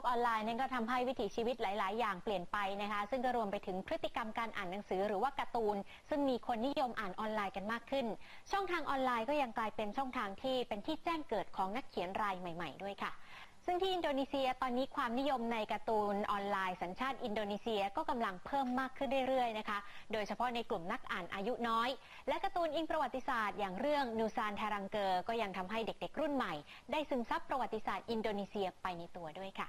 กออนไลน์นั้นก็ทำให้วิถีชีวิตหลาย ๆ อย่างเปลี่ยนไปนะคะ ซึ่งก็รวมไปถึงพฤติกรรมการอ่านหนังสือหรือว่าการ์ตูน ซึ่งมีคนนิยมอ่านออนไลน์กันมากขึ้น ช่องทางออนไลน์ก็ยังกลายเป็นช่องทางที่เป็นที่แจ้งเกิดของนักเขียนรายใหม่ ๆ ด้วยค่ะซึ่งที่อินโดนีเซียตอนนี้ความนิยมในการ์ตูนออนไลน์สัญชาติอินโดนีเซียก็กำลังเพิ่มมากขึ้นเรื่อยๆนะคะ โดยเฉพาะในกลุ่มนักอ่านอายุน้อย และการ์ตูนอิงประวัติศาสตร์อย่างเรื่องนูซานทารังเกอร์ก็ยังทำให้เด็กๆรุ่นใหม่ ได้ซึมซับประวัติศาสตร์อินโดนีเซียไปในตัวด้วยค่ะ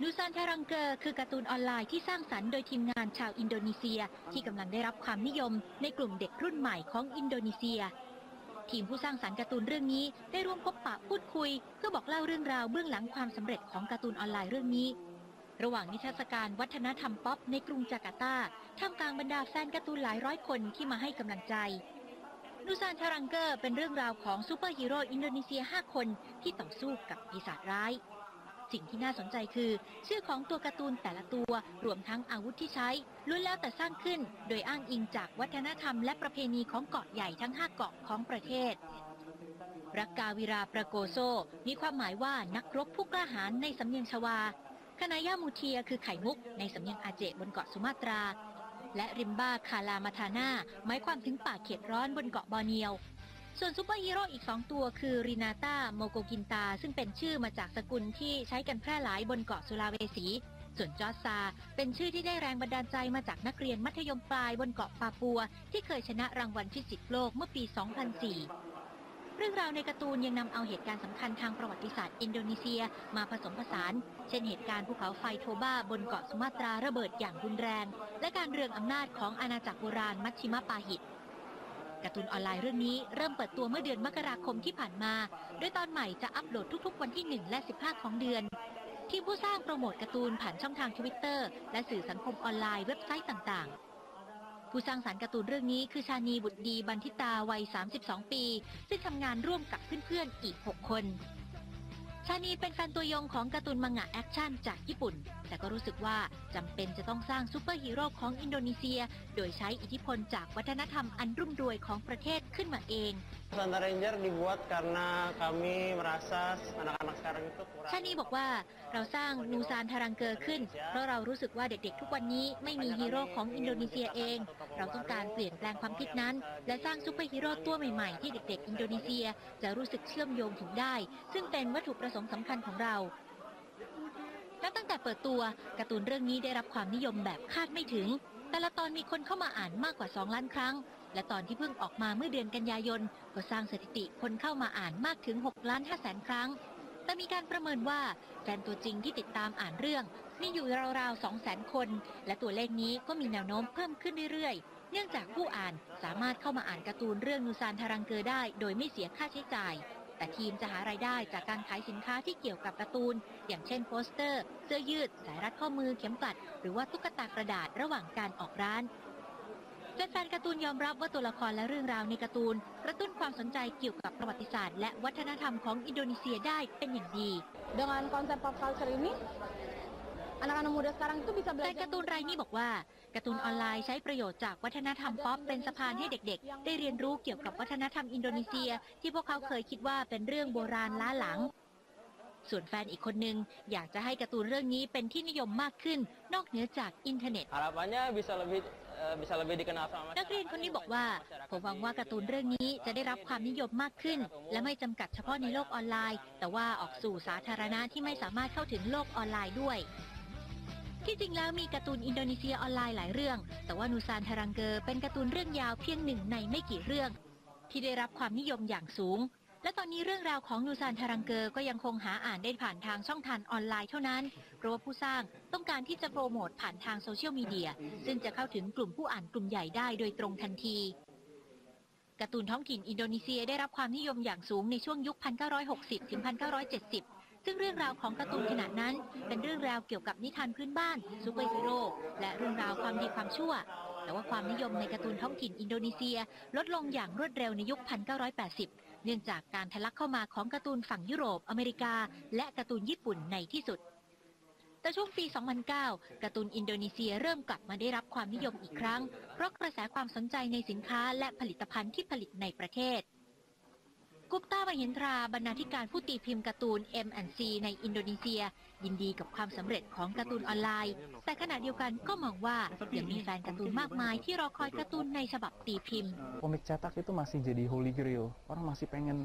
นูซานเทรังเกอร์คือการ์ตูนออนไลน์ที่สร้างสรรค์โดยทีมงานชาวอินโดนีเซีย ที่กำลังได้รับความนิยมในกลุ่มเด็กรุ่นใหม่ของอินโดนีเซีย ทีมผู้สร้างสรรค์การ์ตูนเรื่องนี้ได้ร่วมพบปะพูดคุย เพื่อบอกเล่าเรื่องราวเบื้องหลังความสำเร็จของการ์ตูนออนไลน์เรื่องนี้ ระหว่างนิทรรศการวัฒนธรรมป๊อปในกรุงจาการ์ตาท่ามกลางบรรดาแฟนการ์ตูนหลายร้อยคนที่มาให้กำลังใจ นูซานทารังเกอร์เป็นเรื่องราวของซูเปอร์ฮีโร่อินโดนีเซีย 5 คนที่ต่อสู้กับปีศาจร้าย สิ่งที่น่าสนใจคือ ชื่อของตัวการ์ตูนแต่ละตัวรวมทั้งอาวุธที่ใช้ล้วนแล้วแต่สร้างขึ้น โดยอ้างอิงจากวัฒนธรรมและประเพณีของเกาะใหญ่ทั้ง 5 เกาะของประเทศ รักกาวิราประโกโซ มีความหมายว่านักรบผู้กล้าหาญในสำเนียงชวาคณายามูเทียคือไข่มุกในสำเนียงอาเจบนเกาะสุมาตรา และริมบ้าคาลามาทาน่าหมายความถึงป่าเขตร้อนบนเกาะบอร์เนียว ส่วนซูเปอร์ฮีโร่อีก 2 ตัวคือรินาตาโมโกกินตา ซึ่งเป็นชื่อมาจากสกุลที่ใช้กันแพร่หลายบนเกาะสุลาเวสี ส่วนจอร์ซา เป็นชื่อที่ได้แรงบันดาลใจมาจากนักเรียนมัธยมปลายบนเกาะปาปัว ที่เคยชนะรางวัลฟิสิกส์โลกเมื่อปี 2004 รื่องราวในการ์ตูนยังนำเอาเหตุการณ์สำคัญทางประวัติศาสตร์อินโดนีเซียมาผสมผสาน เช่นเหตุการณ์ภูเขาไฟโทบ้าบนเกาะสุมาตราระเบิดอย่างรุนแรง และการเรืองอำนาจของอาณาจักรโบราณมัชชิมปาหิตการ์ตูนออนไลน์เรื่องนี้เริ่มเปิดตัวเมื่อเดือนมกราคมที่ผ่านมา โดยตอนใหม่จะอัปโหลดทุกๆ วันที่ 1 และ 15 ของเดือน ทีมผู้สร้างโปรโมทการ์ตูนผ่านช่องทางทวิตเตอร์และสื่อสังคมออนไลน์เว็บไซต์ต่างๆ ผู้สร้างสารรค์การ์ตูนเรื่องนี้คือชานีบุตรดีบันทิตาวัย 32 ปี ซึ่งทำงานร่วมกับเพื่อนๆอีก 6 คน ชานีเป็นแฟนตัวยงของการ์ตูนมังงะแอคชั่นจากญี่ปุ่น แต่ก็รู้สึกว่าจำเป็นจะต้องสร้างซูเปอร์ฮีโร่ของอินโดนีเซีย โดยใช้อิทธิพลจากวัฒนธรรมอันรุ่มรวยของประเทศขึ้นมาเอง Santa Ranger dibuat karena kami merasa anak-anak sekarang itu kurang ชานีบอกว่าเราสร้างนูซานทารังเกอร์ขึ้น เพราะเรารู้สึกว่าเด็กๆ ทุกวันนี้ไม่มีฮีโร่ของอินโดนีเซียเอง เราต้องการเปลี่ยนแปลงความคิดนั้น และสร้างซูเปอร์ฮีโร่ตัวใหม่ๆ ที่เด็กๆ อินโดนีเซีย จะรู้สึกเชื่อมโยงถึงได้ ซึ่งเป็นวัตถุประสงค์สำคัญของเรานับ ตั้งแต่เปิดตัวการ์ตูนเรื่องนี้ได้รับความนิยมแบบคาดไม่ถึง แต่ละตอนมีคนเข้ามาอ่านมากกว่า 2 ล้านครั้ง และตอนที่เพิ่งออกมาเมื่อเดือนกันยายน ก็สร้างสถิติคนเข้ามาอ่านมากถึง6ล้าน5แสนครั้ง แต่มีการประเมินว่าแฟนตัวจริงที่ติดตามอ่านเรื่องมีอยู่ราวๆ 2 0 0 0 0 0 คน และตัวเลขนี้ก็มีแนวโน้มเพิ่มขึ้นเรื่อยๆ เนื่องจากผู้อ่านสามารถเข้ามาอ่านการ์ตูนเรื่องนูซานทารังเกอร์ได้ โดยไม่เสียค่าใช้จ่าย แต่ทีมจะหารายได้จากการขายสินค้าที่เกี่ยวกับการ์ตูน อย่างเช่นโปสเตอร์ เสื้อยืด สายรัดข้อมือเข็มกลัด หรือว่าตุ๊กตากระดาษระหว่างการออกร้านแฟนๆการ์ตูนยอมรับว่าตัวละครและเรื่องราวในการ์ตูนกระตุ้นความสนใจเกี่ยวกับประวัติศาสตร์ และวัฒนธรรมของอินโดนีเซียได้เป็นอย่างดี Dengan konsep pop culture ini, anak-anak muda sekarang itu bisa แต่ belajar การ์ตูนรายนี้บอกว่าการ์ตูนออนไลน์ใช้ประโยชน์จากวัฒนธรรมป๊อปเป็นสะพานให้เด็กๆ ได้เรียนรู้เกี่ยวกับวัฒนธรรมอินโดนีเซีย ที่พวกเขาเคยคิดว่าเป็นเรื่องโบราณล้าหลัง ส่วนแฟนอีกคนนึงอยากจะให้การ์ตูนเรื่องนี้เป็นที่นิยมมากขึ้น นอกเหนือจากอินเทอร์เน็ต harapannya bisa lebih eh, bisa lebih dikenal sama นักเรียนคนนี้บอกว่าผมหวังว่าการ์ตูนเรื่องนี้จะได้รับความนิยมมากขึ้น และไม่จำกัดเฉพาะในโลกออนไลน์ แต่ว่าออกสู่สาธารณะที่ไม่สามารถเข้าถึงโลกออนไลน์ด้วย ที่จริงแล้วมีการ์ตูนอินโดนีเซียออนไลน์หลายเรื่อง แต่ว่านูซานทารังเกอร์เป็นการ์ตูนเรื่องยาวเพียงหนึ่งในไม่กี่เรื่อง ที่ได้รับความนิยมอย่างสูง และตอนนี้เรื่องราวของนูซานทารังเกอร์ก็ยังคงหาอ่านได้ผ่านทางช่องทางออนไลน์เท่านั้น เพราะว่าผู้สร้างต้องการที่จะโปรโมทผ่านทางโซเชียลมีเดีย ซึ่งจะเข้าถึงกลุ่มผู้อ่านกลุ่มใหญ่ได้โดยตรงทันทีการ์ตูนท้องถิ่นอินโดนีเซียได้รับความนิยมอย่างสูงในช่วงยุค 1960 ถึง 1970 ซึ่งเรื่องราวของการ์ตูนขณะนั้น เป็นเรื่องราวเกี่ยวกับนิทานพื้นบ้านซูเปอร์ฮีโร่และเรื่องราวความดีความชั่ว แต่ว่าความนิยมในการ์ตูนท้องถิ่นอินโดนีเซีย ลดลงอย่างรวดเร็วในยุค 1980 เนื่องจากการทะลักเข้ามาของการ์ตูนฝั่งยุโรป อเมริกา และการ์ตูนญี่ปุ่นในที่สุดแต่ช่วงปี 2009 การ์ตูนอินโดนีเซียเริ่มกลับมาได้รับความนิยมอีกครั้ง เพราะกระแสความสนใจในสินค้าและผลิตภัณฑ์ที่ผลิตในประเทศ กุปตาบหินทราบรรณาธิการผู้ตีพิมพ์การ์ตูน M&C ในอินโดนีเซีย ยินดีกับความสำเร็จของการ์ตูนออนไลน์ แต่ขณะเดียวกันก็มองว่ายังมีแฟนการ์ตูนมากมายที่รอคอยการ์ตูนในฉบับตีพิมพ์ komik cetak itu masih jadi holy grail. Orang masih pengen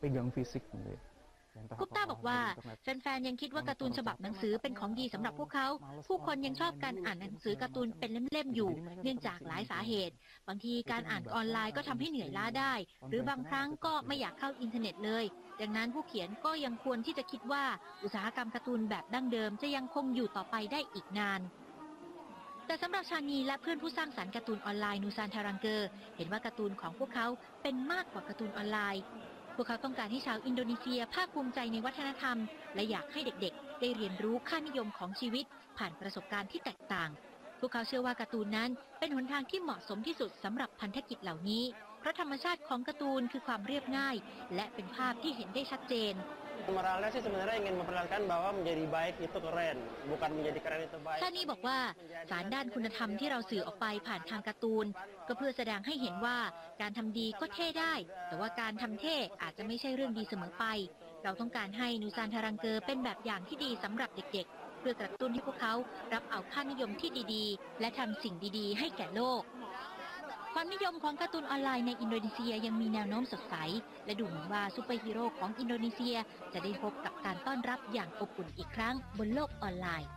pegang fisik gitu ya. Dan entah กุปตา apakah บอกว่า di internet แฟนๆ ยังคิดว่าการ์ตูนฉบับหนังสือเป็นของดีสำหรับพวกเขา ผู้คนยังชอบการอ่านหนังสือการ์ตูนเป็นเล่มๆ อยู่ เนื่องจากหลายสาเหตุ บางทีการอ่านออนไลน์ก็ทำให้เหนื่อยล้าได้ หรือบางครั้งก็ไม่อยากเข้าอินเทอร์เน็ตเลย ดังนั้นผู้เขียนก็ยังควรที่จะคิดว่าอุตสาหกรรมการ์ตูนแบบดั้งเดิมจะยังคงอยู่ต่อไปได้อีกนานแต่สำหรับชานีและเพื่อนผู้สร้างสรรค์การ์ตูนออนไลน์นูซานทารังเกอร์ เห็นว่าการ์ตูนของพวกเขาเป็นมากกว่าการ์ตูนออนไลน์ พวกเขาต้องการให้ชาวอินโดนีเซียภาคภูมิใจในวัฒนธรรม และอยากให้เด็กๆ ได้เรียนรู้ค่านิยมของชีวิต ผ่านประสบการณ์ที่แตกต่าง พวกเขาเชื่อว่าการ์ตูนนั้นเป็นหนทางที่เหมาะสมที่สุดสำหรับพันธกิจเหล่านี้ เพราะธรรมชาติของการ์ตูนคือความเรียบง่าย และเป็นภาพที่เห็นได้ชัดเจน Moralnya sih sebenarnya ingin memperlihatkan bahwa menjadi baik itu keren, bukan menjadi keren itu baik. ชานนี้บอกว่าสารด้านคุณธรรมที่เราสื่อออกไปผ่านทางการ์ตูน ก็เพื่อแสดงให้เห็นว่าการทำดีก็เท่ได้ แต่ว่าการทำเท่อาจจะไม่ใช่เรื่องดีเสมอไป เราต้องการให้นูซานทารังเกอร์เป็นแบบอย่างที่ดีสำหรับเด็กๆ เพื่อกระตุ้นให้พวกเขารับเอาค่านิยมที่ดีๆ และทำสิ่งดีๆ ให้แก่โลก ความนิยมของการ์ตูนออนไลน์ในอินโดนีเซียยังมีแนวโน้มสดใส และดูเหมือนว่าซูเปอร์ฮีโร่ของอินโดนีเซีย จะได้พบกับการต้อนรับอย่างอบอุ่นอีกครั้งบนโลกออนไลน์